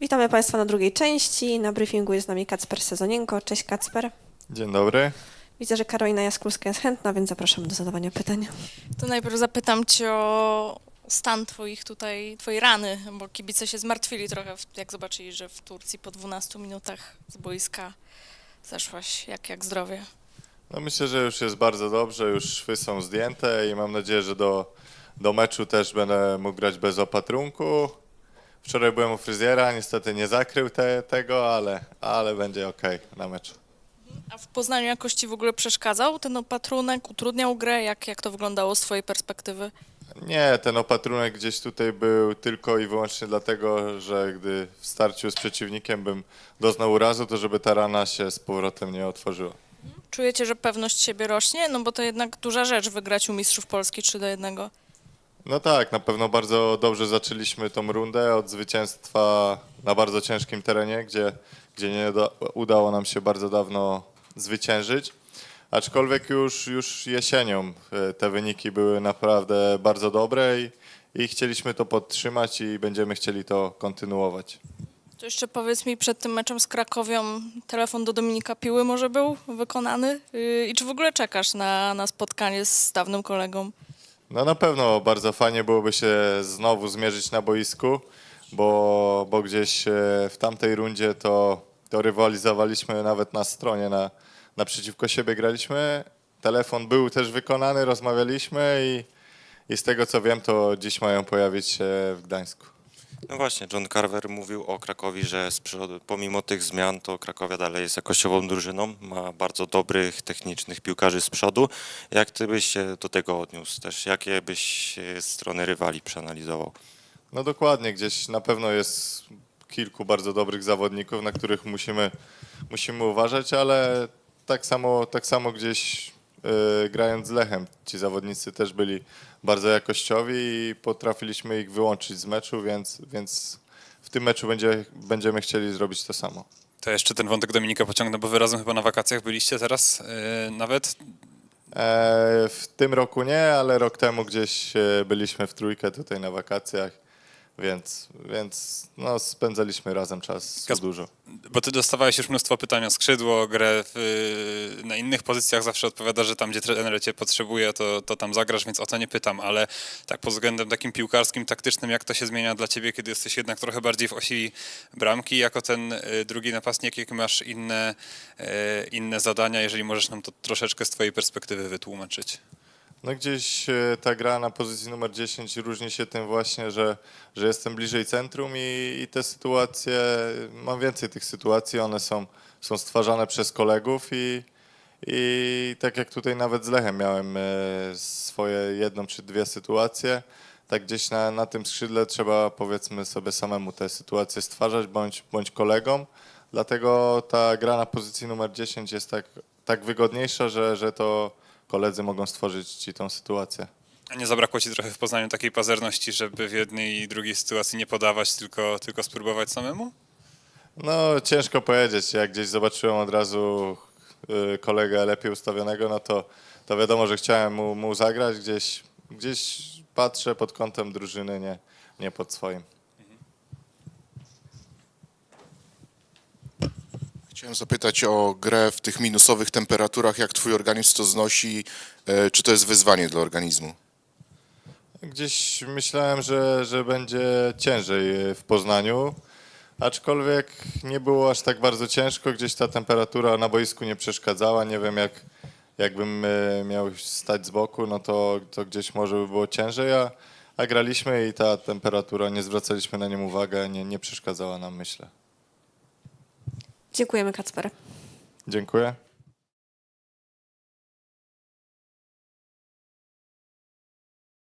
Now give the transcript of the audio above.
Witamy Państwa na drugiej części. Na briefingu jest z nami Kacper Sezonienko. Cześć Kacper. Dzień dobry. Widzę, że Karolina Jaskulska jest chętna, więc zapraszam do zadawania pytań. To najpierw zapytam cię o stan twoich tutaj, twojej rany, bo kibice się zmartwili trochę, jak zobaczyli, że w Turcji po 12 minutach z boiska zeszłaś. Jak, jak zdrowie? No myślę, że już jest bardzo dobrze, już szwy są zdjęte i mam nadzieję, że do, do meczu też będę mógł grać bez opatrunku. Wczoraj byłem u fryzjera, niestety nie zakrył te, tego, ale, ale będzie ok na meczu. A w Poznaniu jakoś ci w ogóle przeszkadzał ten opatrunek, utrudniał grę? Jak, jak to wyglądało z twojej perspektywy? Nie, ten opatrunek gdzieś tutaj był tylko i wyłącznie dlatego, że gdy w starciu z przeciwnikiem bym doznał urazu, to żeby ta rana się z powrotem nie otworzyła. Czujecie, że pewność siebie rośnie? No bo to jednak duża rzecz wygrać u Mistrzów Polski 3 do 1. No tak, na pewno bardzo dobrze zaczęliśmy tą rundę od zwycięstwa na bardzo ciężkim terenie, gdzie, gdzie nie da, udało nam się bardzo dawno zwyciężyć. Aczkolwiek już, już jesienią e, te wyniki były naprawdę bardzo dobre i, i chcieliśmy to podtrzymać i będziemy chcieli to kontynuować. To jeszcze powiedz mi, przed tym meczem z Krakowią telefon do Dominika Piły może był wykonany? Yy, I czy w ogóle czekasz na, na spotkanie z dawnym kolegą? No na pewno bardzo fajnie byłoby się znowu zmierzyć na boisku, bo, bo gdzieś e, w tamtej rundzie to, to rywalizowaliśmy nawet na stronie, na, naprzeciwko siebie graliśmy. Telefon był też wykonany, rozmawialiśmy i, i z tego co wiem, to dziś mają pojawić się w Gdańsku. No właśnie, John Carver mówił o Krakowi, że przodu, pomimo tych zmian to Krakowia dalej jest jakościową drużyną, ma bardzo dobrych, technicznych piłkarzy z przodu. Jak ty byś się do tego odniósł też? Jakie byś strony rywali przeanalizował? No dokładnie, gdzieś na pewno jest kilku bardzo dobrych zawodników, na których musimy, musimy uważać, ale tak samo, tak samo gdzieś grając z Lechem, ci zawodnicy też byli bardzo jakościowi i potrafiliśmy ich wyłączyć z meczu, więc, więc w tym meczu będzie, będziemy chcieli zrobić to samo. To jeszcze ten wątek Dominika pociągnę, bo wy razem chyba na wakacjach byliście teraz yy, nawet. E, w tym roku nie, ale rok temu gdzieś e, byliśmy w trójkę tutaj na wakacjach, więc, więc no, spędzaliśmy razem czas Kas- dużo. Bo ty dostawałeś już mnóstwo pytań o skrzydło, grę w, yy, na innych pozycjach. Zawsze odpowiadasz, że tam, gdzie trener cię potrzebuje, to, to tam zagrasz, więc o to nie pytam. Ale tak pod względem takim piłkarskim, taktycznym, jak to się zmienia dla ciebie, kiedy jesteś jednak trochę bardziej w osi bramki, jako ten yy, drugi napastnik, jakie masz inne, yy, inne zadania, jeżeli możesz nam to troszeczkę z twojej perspektywy wytłumaczyć. No gdzieś e, ta gra na pozycji numer 10 różni się tym właśnie, że, że jestem bliżej centrum i, i te sytuacje, mam więcej tych sytuacji, one są, są stwarzane przez kolegów i, i tak jak tutaj nawet z Lechem miałem e, swoje jedną czy dwie sytuacje, tak gdzieś na, na tym skrzydle trzeba powiedzmy sobie samemu te sytuacje stwarzać bądź, bądź kolegom, dlatego ta gra na pozycji numer 10 jest tak, tak wygodniejsza, że, że to koledzy mogą stworzyć ci tą sytuację. A nie zabrakło ci trochę w Poznaniu takiej pazerności, żeby w jednej i drugiej sytuacji nie podawać, tylko, tylko spróbować samemu? No ciężko powiedzieć, jak gdzieś zobaczyłem od razu y, kolegę lepiej ustawionego, no to, to wiadomo, że chciałem mu, mu zagrać, gdzieś, gdzieś patrzę pod kątem drużyny, nie, nie pod swoim. Chciałem zapytać o grę w tych minusowych temperaturach, jak twój organizm to znosi, e, czy to jest wyzwanie dla organizmu? Gdzieś myślałem, że, że będzie ciężej y, w Poznaniu, aczkolwiek nie było aż tak bardzo ciężko, gdzieś ta temperatura na boisku nie przeszkadzała, nie wiem jak, jakbym y, miał stać z boku, no to, to gdzieś może by było ciężej, a, a graliśmy i ta temperatura, nie zwracaliśmy na nią uwagi, nie, nie przeszkadzała nam myślę. Dziękujemy Kacper. Dziękuję.